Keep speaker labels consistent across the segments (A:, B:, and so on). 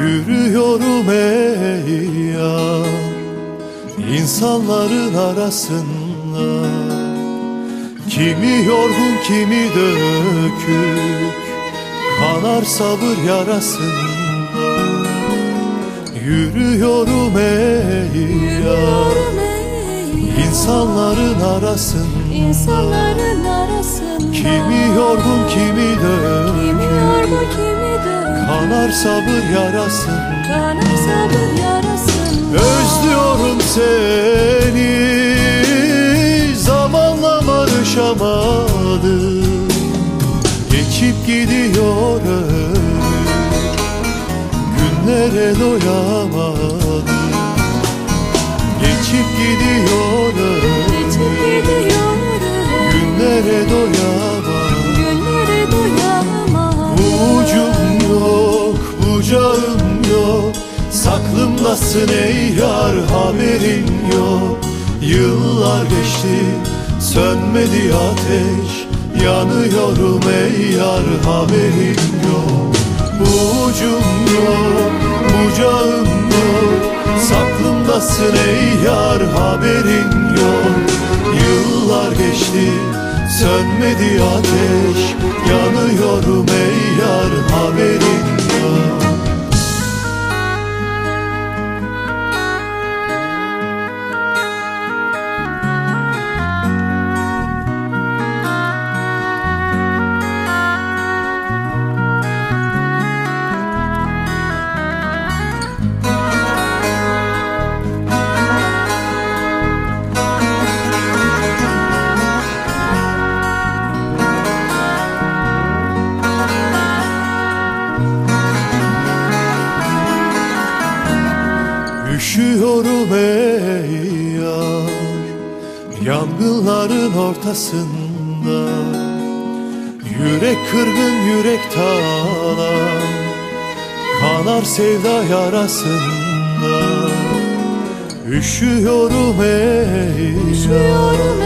A: Yürüyorum ey yar İnsanların arasında. Kimi yorgun kimi dökük Kanar sabır yarasında. Yürüyorum ey yar İnsanların arasında.
B: İnsanların arasında.
A: Kimi yorgun kimi dökük Kanar sabır yarasında
B: Kanar sabır yarasında
A: Özlüyorum seni. Zamanla barışamadım Geçip gidiyor Günlere doyamadım Geçip gidiyor Saklımdasın ey yar haberin yok. Yıllar geçti, sönmedi ateş. Yanıyorum ey yar haberin yok. Ucum yok, bucağım yok. Saklımdasın ey yar haberin yok. Yıllar geçti, sönmedi ateş. Yanıyorum ey yar haberin yok Üşüyorum ey yar Yangınların ortasında Yürek kırgın yürek talan Kanar sevda yarasında Üşüyorum ey yar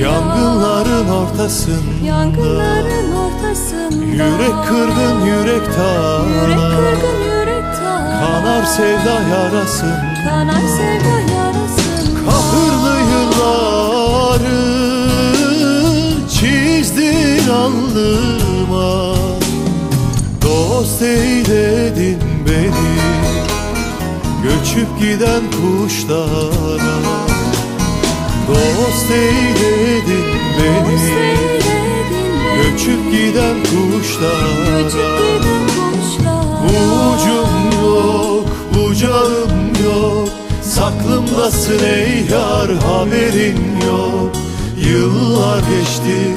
A: Yangınların ortasında
B: Yangınların ortasında.
A: Yürek kırgın yürek
B: Yürek
A: talan
B: kırgın yürek talan
A: Kanar sevda yarasında
B: Kanar sevda yarasında
A: Kahırlı yılları çizdin alnıma. Dost eyledin beni Göçüp giden kuşlara. Dost eyledin beni Göçüp giden kuşlara.
B: Göçüp giden kuşlar
A: Ucum bucağım yok. Saklımdasın ey yar haberin yok. Yıllar geçti,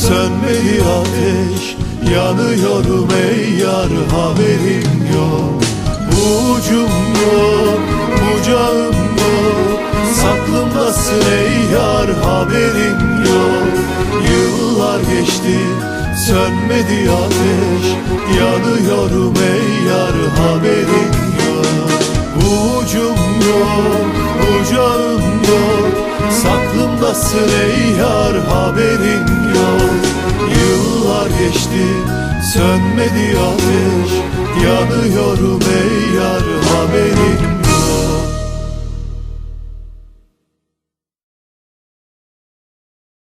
A: sönmedi ateş. Yanıyorum ey yar haberin yok. Ucum yok, bucağım yok. Saklımdasın ey yar haberin yok. Yıllar geçti, sönmedi ateş. Yanıyorum ey yar haberin yok, bucağım yok. Saklımdasın ey haberin yok. Yıllar geçti, sönmedi ateş. Yanıyorum